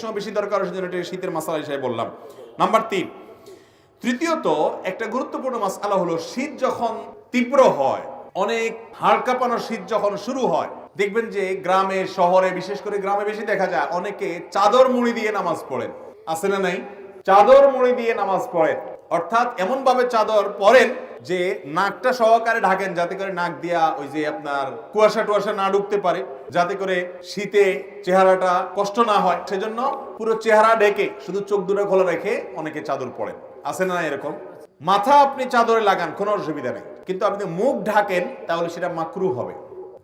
সময় বেশি দরকার সেজন্য এটা শীতের মাসালা হিসেবে বললাম। নাম্বার তিন তৃতীয়ত একটা গুরুত্বপূর্ণ মাসালা হলো শীত যখন তীব্র হয়, অনেক হাড় কাঁপানো শীত যখন শুরু হয়, দেখবেন যে গ্রামে, শহরে, বিশেষ করে গ্রামে বেশি দেখা যায়, অনেকে চাদর মুড়ি দিয়ে নামাজ পড়েন। আছে না নাই? চাদর মুড়ি দিয়ে নামাজ পড়েন। অর্থাৎ এমন ভাবে চাদর পরেন যে নাকটা সহকারে ঢাকেন, যাতে করে নাক দিয়া ওই যে আপনার কুয়াশা টুয়াশা না ঢুকতে পারে, যাতে করে শীতে চেহারাটা কষ্ট না হয়। সেজন্য পুরো চেহারা ঢেকে শুধু চোখ দুটো খোলা রেখে অনেকে চাদর পরেন। আছে না এরকম? মাথা আপনি চাদরে লাগান, কোনো অসুবিধা নেই। কিন্তু আপনি মুখ ঢাকেন, তাহলে সেটা মাকরু হবে।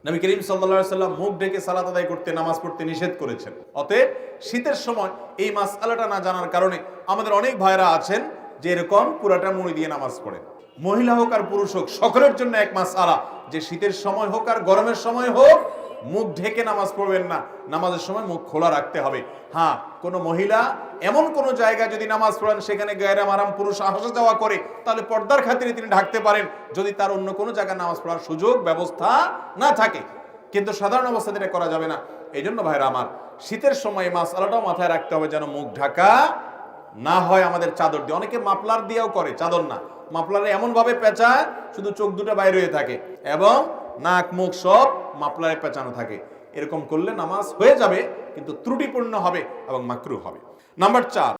নবী করিম সাল্লা সাল্লাম মুখ ঢেকে সালাত আদায় করতে, নামাজ পড়তে নিষেধ করেছেন। অতএব শীতের সময় এই মাস আলাটা না জানার কারণে আমাদের অনেক ভাইরা আছেন যে এরকম পুরাটা মুড়ি দিয়ে নামাজ পড়েন মহিলা হোক আর পুরুষ হোক, সকলের জন্য এক মাস আলা যে শীতের সময় হোক আর গরমের সময় হোক, মুখ ঢেকে নামাজ পড়বেন না। নামাজের সময় মুখ খোলা রাখতে হবে। হ্যাঁ কোনো মহিলা এমন কোনো জায়গায় যদি নামাজ পড়েন, সেখানে গায়রা মারাম পুরুষ আসা যাওয়া করে, তাহলে পর্দার খাতিরে তিনি ঢাকতে পারেন। যদি তার অন্য কোনো জায়গায় নামাজ পড়ার সুযোগ, ব্যবস্থা না থাকে। কিন্তু সাধারণ অবস্থাতে এটা করা যাবে না। এই জন্য ভাইরা আমার, শীতের সময় মাছ আলাটাও মাথায় রাখতে হবে যেন মুখ ঢাকা না হয় আমাদের চাদর দিয়ে। অনেকে মাপলার দিয়েও করে, চাদর না। মাপলারে এমন ভাবে পেঁচায়, শুধু চোখ দুটো বাইরে হয়ে থাকে এবং নাক, মুখ সব মাপলারে পেঁচানো থাকে। এরকম করলে নামাজ হয়ে যাবে, কিন্তু ত্রুটিপূর্ণ হবে এবং মাকরু হবে। নাম্বার চার।